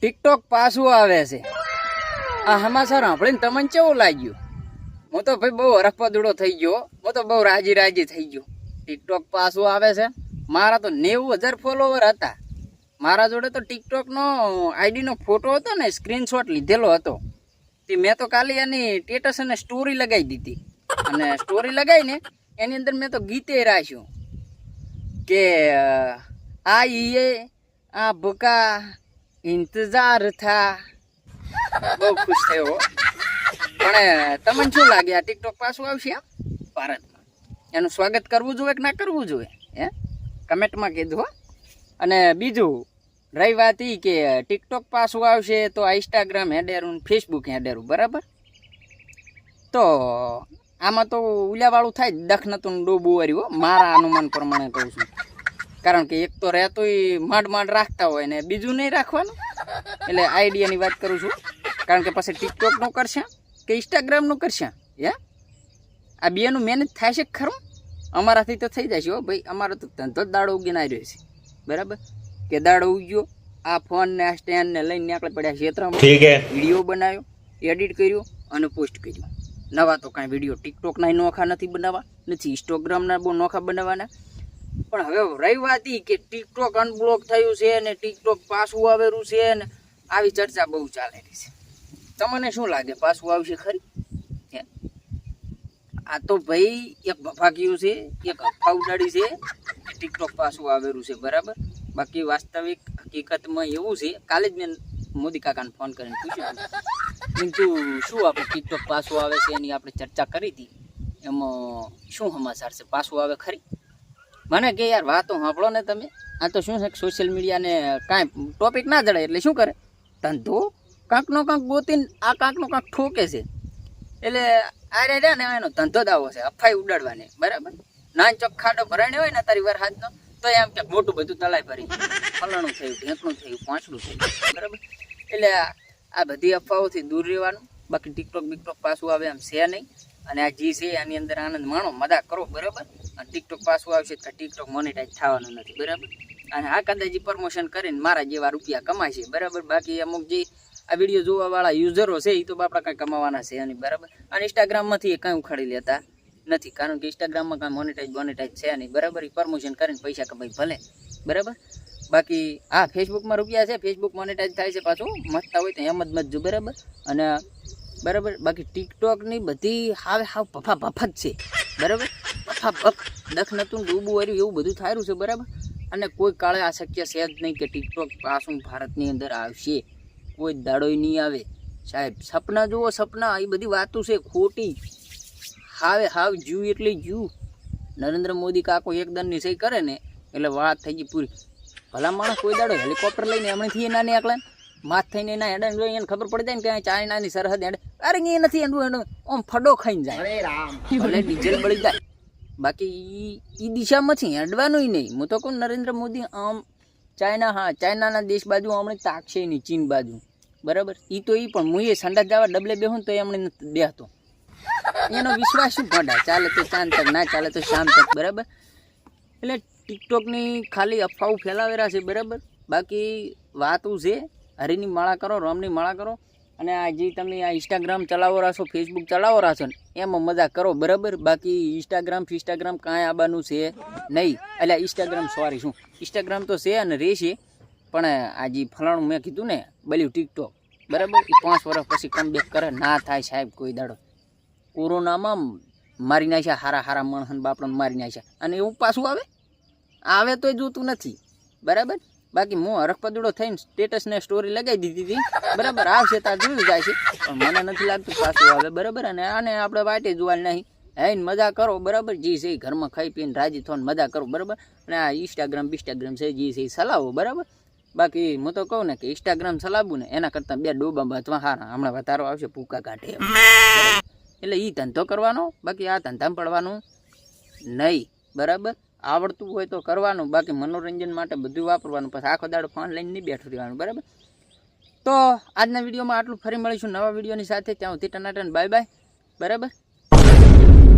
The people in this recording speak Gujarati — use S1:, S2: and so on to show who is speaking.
S1: ટિકટોક પાછું આવે છે. આ સમાચાર સાંભળીને તમને કેવું લાગ્યું? હું તો ભાઈ બહુ હરખપદુડો થઈ ગયો હું. તો બહુ રાજી રાજી થઈ ગયો ટિકટોક પાછું આવે છે. મારા તો નેવું હજાર ફોલોવર હતા. મારા જોડે તો ટિકટોકનો આઈડીનો ફોટો હતો ને સ્ક્રીનશોટ લીધેલો હતો. તે મેં તો કાલે એની સ્ટેટસ અને સ્ટોરી લગાવી દીધી. અને સ્ટોરી લગાવીને એની અંદર મેં તો ગીતે રાખ્યું. કે, આ ઈએ આ ભૂકા ઇંતજાર થા. બહુ ખુશ થયો. પણ તમને શું લાગે, આ ટિકટોક પાછું આવશે આમ ભારતમાં. એનું સ્વાગત કરવું જોઈએ કે ના કરવું જોઈએ? હે? કમેન્ટમાં કીધું અને બીજું, રહી વાત એ કે ટિકટોક પાછું આવશે તો આ ઇન્સ્ટાગ્રામ હેડેરું ફેસબુક હેડેરું બરાબર? તો, આમાં તો ઉલ્યાવાળું થાય જ, દખ નતું ને ડોબું વાર્યું મારા અનુમાન પ્રમાણે કહું છું. કારણ કે એક તો રહેતોય માંડ માંડ રાખતા હોય ને બીજું નહીં રાખવાનું. એટલે આઈડિયાની વાત કરું છું. કારણ કે પછી ટિકટોકનું કરશે કે ઇન્સ્ટાગ્રામનું કરશે હે? આ બેનું મેનેજ થાય છે ખરું? અમારાથી તો થઈ જશે હો ભાઈ. અમારો તો ધંધો જ દાડો ઉગીને આવી રહ્યો છે. બરાબર? કે દાડો ઉગ્યો આ ફોન ને આ સ્ટેન્ડ ને લઈને આપણે પડ્યા ક્ષેત્રમાં. વીડિયો બનાવ્યો એડિટ કર્યો અને પોસ્ટ કર્યો. નવા તો કાંઈ વીડિયો ટિકટોકના નોખા નથી બનાવવા નથી ઇન્સ્ટાગ્રામના બહુ નોખા બનાવવાના. પણ હવે રહી વાત કે ટિકટોક અનબ્લોક થયું છે ને ટિકટોક પાછું આવેલું છે ને, આવી ચર્ચા બહુ ચાલેલી છે. તમને શું લાગે, પાછું આવશે ખરી? આ તો ભાઈ એક ભફાકિયું છે, એક હફા ઉડાડી છે ટિકટોક પાછું આવેલું છે, બરાબર? બાકી વાસ્તવિક હકીકતમાં એવું છે, કાલે જ મેં મોદી કાકાને ફોન કરીને પૂછ્યું કિંતુ શું આપણે ટિકટોક પાછું આવે છે એની આપણે ચર્ચા કરી હતી? એમાં શું સમાચાર છે? પાછું આવે ખરી? મને કે યાર વાતો સાંભળો ને તમે. આ તો શું છે સોશિયલ મીડિયાને કાંઈ ટોપિક ના જડાય એટલે શું કરે? ધંધો કાંકનો કાંક ગોતીને આ કાંકનો કાંક ઠોકે છે. એટલે આ રે રે ને એનો ધંધો દાવો છે અફાઈ ઉડાડવાની. બરાબર? નાન ચોક ખાડો હોય ને તારી વાર હાથનો તો એમ કે મોટું બધું તલાઈ ભરી ફલાણું થયું, ઢેંકણું થયું પાંચડું થયું. બરાબર? એટલે આ બધી અફવાઓથી દૂર રહેવાનું. બાકી ટિકટોક બિકટોક પાછું આવે એમ છે નહીં. અને આ જી છે એની અંદર આનંદ માણો, મજા કરો, બરાબર? ટિકટોક પાછું આવશે તો ટિકટોક મોનેટાઈઝ થવાનું નથી, બરાબર? અને આ કદાચ પ્રમોશન કરીને મારા જેવા રૂપિયા કમાશે, બરાબર? બાકી અમુક જે આ વીડિયો જોવાવાળા યુઝરો છે એ તો બાપડા કાંઈ કમાવાના છે નહીં, બરાબર? અને ઇન્સ્ટાગ્રામમાંથી એ કાંઈ ઉખાડી લેતા નથી, કારણ કે ઇન્સ્ટાગ્રામમાં કાંઈ મોનેટાઈઝ મોનેટાઈઝ છે નહીં, બરાબર? એ પ્રમોશન કરીને પૈસા કમાઈ ભલે, બરાબર? બાકી હા ફેસબુકમાં રૂપિયા છે ફેસબુક મોનેટાઈઝ થાય છે પાછું મતતા હોય તો એમ જ મતજો બરાબર? અને બરાબર? બાકી ટિકટોકની બધી હાવે હાવ ભફા ભફા જ છે, બરાબર? પફા પફ દખ નતું ડૂબું વર્યું એવું બધું થાયરું છે બરાબર? અને કોઈ કાળે આ શક્ય છે જ નહીં કે ટિકટોક પાછું ભારતની અંદર આવશે. કોઈ દાડોય નહીં આવે. સાહેબ સપના જુઓ સપના એ બધી વાતો છે ખોટી. હાવે હાવ જીવ એટલે જીવ. નરેન્દ્ર મોદી કાકો એકદમની સહી કરે ને એટલે વાત થઈ ગઈ પૂરી. ભલા માણસ કોઈ દાડો હેલિકોપ્ટર લઈને એમણેથી એના ને એકલા માથ થઈને એના હેડે જોઈએ એને ખબર પડી જાય ને કે ચાઇનાની સરહદ હેડે. અરે એ નથી એનું એનું આમ ફડો ખાઈને જાય. ભલે ડીઝલ બળી જાય. બાકી એ દિશામાંથી હેડવાનું નહીં. હું તો કહું નરેન્દ્ર મોદી આમ ચાઇના, હા, ચાઇનાના દેશ બાજુ હમણાં તાકશે નહીં, ચીન બાજુ. બરાબર? એ તો એ પણ, હું એ સંડા જવા ડબલે બેહું તો એ હમણાં બેહતો એનો વિશ્વાસ શું ભડા? ચાલે તો ચાંદ તક ના ચાલે તો શામ તક બરાબર? એટલે ટિકટોકની ખાલી અફવાઓ ફેલાવેલા છે, બરાબર? બાકી વાતું છે, હરીની માળા કરો, રોમની માળા કરો. અને આ જે તમે આ ઇન્સ્ટાગ્રામ ચલાવો છો ફેસબુક ચલાવો રાશો ને, એમાં મજા કરો, બરાબર? બાકી ઇન્સ્ટાગ્રામ ફિસ્ટાગ્રામ કાંઈ આવવાનું છે નહીં. એટલે ઇન્સ્ટાગ્રામ સોરી શું? ઇન્સ્ટાગ્રામ તો છે અને રહેશે, પણ આ જે ફલાણું મેં કીધું ને બલ્યું ટિકટોક બરાબર? એ પાંચ વર્ષ પછી કમબેક કરે, ના થાય સાહેબ કોઈ દાડો. કોરોનામાં મારી નાખ્યા, હારા હારા મણહન બાપડાને મારી નાખ્યા. અને એવું પાછું આવે? આવે તોય જોતું નથી, બરાબર? બાકી હું હરખપદુડો થઈને સ્ટેટસ ને સ્ટોરી લગાવી દીધી હતી. બરાબર આવશે તાર જોયું જાય છે. પણ મને નથી લાગતું પાછું આવે, બરાબર? અને આને આપણે વાટે જોવાનું નહીં. હેને મજા કરો, બરાબર? જી છે, ઘરમાં ખાઈ પીને રાજી થઈને મજા કરો, બરાબર? અને આ ઇન્સ્ટાગ્રામ બિસ્ટાગ્રામ છે, જી છે ચલાવો બરાબર? બાકી હું તો કહું ને કે ઇન્સ્ટાગ્રામ ચલાવું ને એના કરતાં બે ડોબા બાંધવા હારા. હમણાં વધારો આવશે પૂકા કાઢે એટલે એ ધંધો કરવાનો, બાકી આ ધંધામાં પડવાનું નહીં, બરાબર? આવડતું હોય તો કરવાનું, બાકી મનોરંજન માટે બધું વાપરવાનું. પછી આખો દાડો ફોન લઈને નહીં બેઠું રહેવાનું, બરાબર? તો આજના વિડીયોમાં આટલું. ફરી મળીશું નવા વિડીયોની સાથે. ત્યાં સુધી ટનાટન બાય બાય બરાબર?